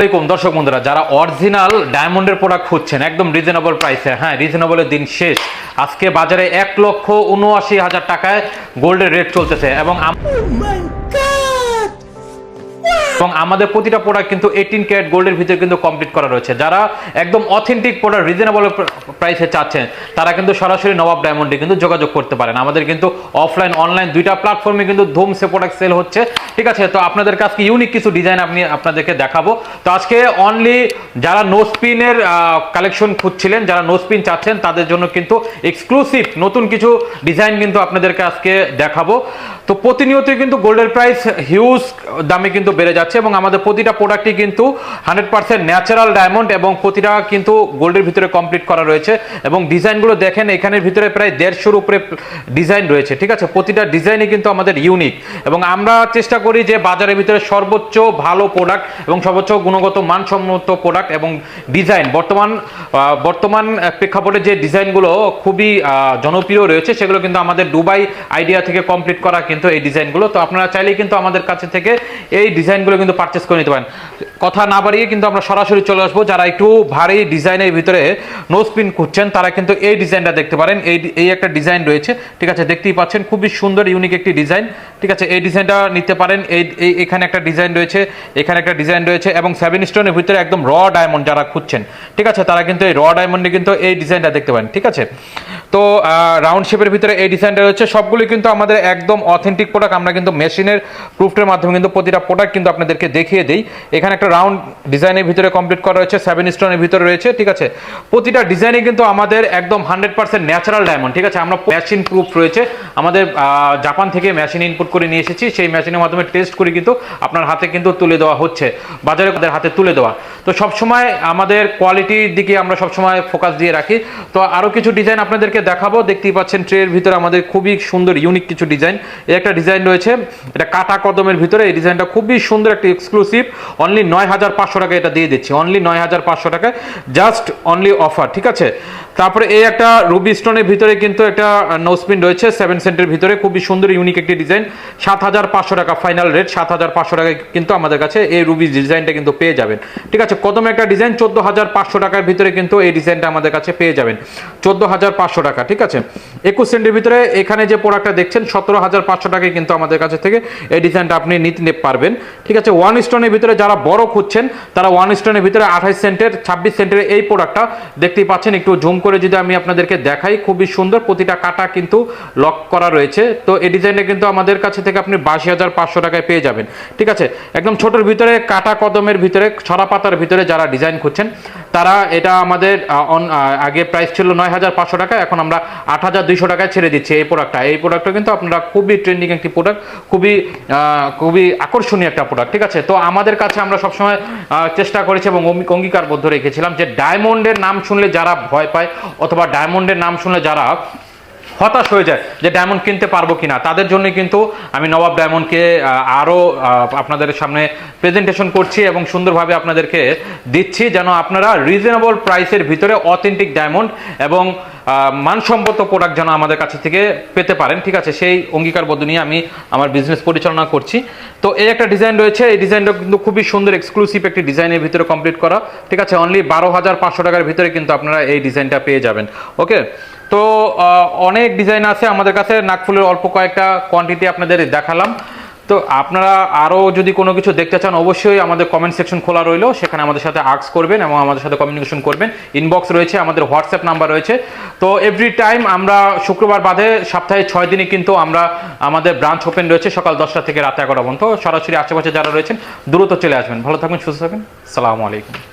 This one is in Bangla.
আসসালামাইকুম দর্শক বন্ধুরা, যারা অরিজিনাল ডায়মন্ডের প্রোডাক্ট খুঁজছেন, একদম রিজনেবল প্রাইসে হ্যাঁ রিজনেবলের দিন শেষ। আজকে বাজারে এক লক্ষ উনআশি হাজার টাকায় গোল্ডের রেট চলতেছে এবং আম- এবং আমাদের প্রতিটা প্রোডাক্ট কিন্তু এইটিন ক্যারেট গোল্ডের ভিতরে কিন্তু কমপ্লিট করা রয়েছে। যারা একদম অথেন্টিক প্রোডাক্ট রিজনেবল প্রাইসে চাচ্ছেন, তারা কিন্তু সরাসরি নবাব ডায়মন্ডে কিন্তু যোগাযোগ করতে পারেন। আমাদের কিন্তু অফলাইন অনলাইন দুইটা প্ল্যাটফর্মে কিন্তু ধুমসে প্রোডাক্ট সেল হচ্ছে। ঠিক আছে? তো আপনাদের কাছে ইউনিক কিছু ডিজাইন আপনি, আপনাদেরকে দেখাবো। তো আজকে অনলি যারা নো স্পিনের কালেকশন খুঁজছিলেন, যারা নো স্পিন চাচ্ছেন, তাদের জন্য কিন্তু এক্সক্লুসিভ নতুন কিছু ডিজাইন কিন্তু আপনাদেরকে আজকে দেখাবো। তো প্রতিনিয়তই কিন্তু গোল্ডের প্রাইস হিউজ দামে কিন্তু বেড়ে যাচ্ছে এবং আমাদের প্রতিটা প্রোডাক্টই কিন্তু হান্ড্রেড পার্সেন্ট ন্যাচারাল ডায়মন্ড এবং প্রতিটা কিন্তু গোল্ডের ভিতরে কমপ্লিট করা রয়েছে এবং ডিজাইনগুলো দেখেন, এখানের ভিতরে প্রায় দেড়শোর উপরে ডিজাইন রয়েছে, ঠিক আছে? প্রতিটা ডিজাইনই কিন্তু আমাদের ইউনিক এবং আমরা চেষ্টা করি যে বাজারের ভিতরে সর্বোচ্চ ভালো প্রোডাক্ট এবং সর্বোচ্চ গুণগত মানসম্মত প্রোডাক্ট এবং ডিজাইন বর্তমান বর্তমান প্রেক্ষাপটে যে ডিজাইনগুলো খুবই জনপ্রিয় রয়েছে, সেগুলো কিন্তু আমাদের দুবাই আইডিয়া থেকে কমপ্লিট করা কিন্তু এই ডিজাইনগুলো, তো আপনারা চাইলেই কিন্তু আমাদের কাছে থেকে এই ডিজাইনগুলো কিন্তু পারচেস করে নিতে পারেন। কথা না বাড়িয়ে কিন্তু আমরা সরাসরি চলে আসব। যারা একটু ভারী ডিজাইনের ভিতরে নো স্পিন খুঁজছেন, তারা কিন্তু এই ডিজাইনটা দেখতে পারেন। এই এই একটা ডিজাইন রয়েছে। ঠিক আছে, দেখতেই পাচ্ছেন, খুবই সুন্দর ইউনিক একটি ডিজাইন। ঠিক আছে, এই ডিজাইনটা নিতে পারেন। এই- এখানে একটা ডিজাইন রয়েছে, এখানে একটা ডিজাইন রয়েছে এবং সেভেন স্টোনের ভিতরে একদম র ডায়মন্ড যারা খুঁজছেন, ঠিক আছে, তারা কিন্তু এই র ডায়মন্ডে কিন্তু এই ডিজাইনটা দেখতে পারেন, ঠিক আছে। তো রাউন্ড শেপের ভিতরে এই ডিজাইনটা রয়েছে। সবগুলো কিন্তু আমাদের একদম অথেন্টিক প্রোডাক্ট আমরা কিন্তু মেশিনের প্রুফটের মাধ্যমে কিন্তু প্রতিটা প্রোডাক্ট কিন্তু আপনাদেরকে দেখিয়ে দিই। এখানে একটা রাউন্ড ডিজাইনের ভিতরে কমপ্লিট করা রয়েছে সেভেন স্টোনের ভিতরে রয়েছে, ঠিক আছে? প্রতিটা ডিজাইনে কিন্তু আমাদের একদম হান্ড্রেড পার্সেন্ট ন্যাচারাল ডায়মন্ড ঠিক আছে? আমরা মেশিন প্রুফ রয়েছে। আমাদের জাপান থেকে মেশিন ইনপুট করে নিয়ে এসেছি। সেই মেশিনের মাধ্যমে টেস্ট করে কিন্তু আপনার হাতে কিন্তু তুলে দেওয়া হচ্ছে। বাজারে ওদের হাতে তুলে দেওয়া। তো সবসময় আমাদের কোয়ালিটির দিকে আমরা সবসময় ফোকাস দিয়ে রাখি। তো আরও কিছু ডিজাইন আপনাদেরকে দেখাবো। দেখতেই পাচ্ছেন ট্রের ভিতরে আমাদের খুবই সুন্দর ইউনিক কিছু ডিজাইন এই একটা ডিজাইন রয়েছে, এটা কাটা কদমের ভিতরে, এই ডিজাইনটা খুবই সুন্দর একটা এক্সক্লুসিভ অনলি নয় হাজার পাঁচশো টাকা এটা দিয়ে দিচ্ছি অনলি নয় হাজার পাঁচশো টাকায় জাস্ট অনলি অফার ঠিক আছে? তারপরে এই একটা রুবি স্টোনের ভিতরে কিন্তু একটা নোসপিন রয়েছে সেভেন সেন্টের ভিতরে, খুবই সুন্দর ইউনিক একটি ডিজাইন সাত হাজার পাঁচশো টাকা ফাইনাল রেট সাত হাজার পাঁচশো টাকায় কিন্তু আমাদের কাছে এই রুবি ডিজাইনটা কিন্তু পেয়ে যাবেন, ঠিক আছে? কদম একটা ডিজাইন চোদ্দ হাজার পাঁচশো টাকার ভিতরে কিন্তু এই ডিজাইনটা আমাদের কাছে পেয়ে যাবেন, চোদ্দ হাজার পাঁচশো টাকা, ঠিক আছে? একুশ সেন্টের ভিতরে এখানে যে প্রোডাক্টটা দেখছেন, সতেরো হাজার পাঁচশো টাকায় কিন্তু আমাদের কাছে থেকে এই ডিজাইনটা আপনি নিতে পারবেন। ঠিক আছে ওয়ান স্টোনের ভিতরে যারা বড় খুঁজছেন, তারা ওয়ান স্টোনের ভিতরে আঠাইশ সেন্টের, ছাব্বিশ সেন্টের এই প্রোডাক্টটা দেখতেই পাচ্ছেন। একটু জুম করে যদি আমি আপনাদেরকে দেখাই, খুবই সুন্দর প্রতিটা কাটা কিন্তু লক করা রয়েছে। তো এই ডিজাইনটা কিন্তু আমাদের কাছে থেকে আপনি বাষি হাজার পাঁচশো টাকায় পেয়ে যাবেন। ঠিক আছে, একদম ছোটোর ভিতরে, কাটা কদমের ভিতরে, ছড়া পাতার ভিতরে যারা ডিজাইন খুঁজছেন তারা এটা আমাদের আগে প্রাইস ছিল নয় হাজার পাঁচশো টাকা, এখন আমরা আট হাজার দুইশো টাকায় ছেড়ে দিচ্ছি এই প্রোডাক্টটা এই প্রোডাক্টটা কিন্তু আপনারা খুবই ট্রেন্ডিং একটি প্রোডাক্ট খুবই খুবই আকর্ষণীয় একটা প্রোডাক্ট ঠিক আছে? তো আমাদের কাছে আমরা সবসময় চেষ্টা করেছি এবং অঙ্গী- অঙ্গীকারবদ্ধ রেখেছিলাম যে ডায়মন্ডের নাম শুনলে যারা ভয় পায়, অথবা ডায়মন্ডের নাম শুনলে যারা হতাশ হয়ে যায় যে ডায়মন্ড কিনতে পারব কিনা। তাদের জন্য কিন্তু আমি নবাব ডায়মন্ডকে আরও আপনাদের সামনে প্রেজেন্টেশন করছি এবং সুন্দরভাবে আপনাদেরকে দিচ্ছি যেন আপনারা রিজনেবল প্রাইসের ভিতরে অথেন্টিক ডায়মন্ড এবং মানসম্মত প্রোডাক্ট যেন আমাদের কাছে থেকে পেতে পারেন, ঠিক আছে? সেই অঙ্গীকারবদ্ধ নিয়ে আমি আমার বিজনেস পরিচালনা করছি। তো এই একটা ডিজাইন রয়েছে, এই ডিজাইনটা কিন্তু খুবই সুন্দর এক্সক্লুসিভ একটি ডিজাইনের ভিতরে কমপ্লিট করা, ঠিক আছে? অনলি বারো হাজার পাঁচশো টাকার ভিতরে কিন্তু আপনারা এই ডিজাইনটা পেয়ে যাবেন, ওকে? তো অনেক ডিজাইন আছে আমাদের কাছে নাকফুলের অল্প কয়েকটা কোয়ান্টিটি আপনাদের দেখালাম। তো আপনারা আরও যদি কোনো কিছু দেখতে চান, অবশ্যই আমাদের কমেন্ট সেকশন খোলা রইল। সেখানে আমাদের সাথে আর্কস করবেন এবং আমাদের সাথে কমিউনিকেশন করবেন। ইনবক্স রয়েছে, আমাদের হোয়াটসঅ্যাপ নাম্বার রয়েছে। তো এভরি টাইম আমরা শুক্রবার বাদে সপ্তাহে ছয় দিনে কিন্তু আমরা আমাদের ব্রাঞ্চ ওপেন রয়েছে সকাল দশটা থেকে রাত এগারো পর্যন্ত। সরাসরি আশেপাশে যারা রয়েছেন, দ্রুত চলে আসবেন। ভালো থাকবেন, সুস্থ থাকবেন। সালামু আলাইকুম।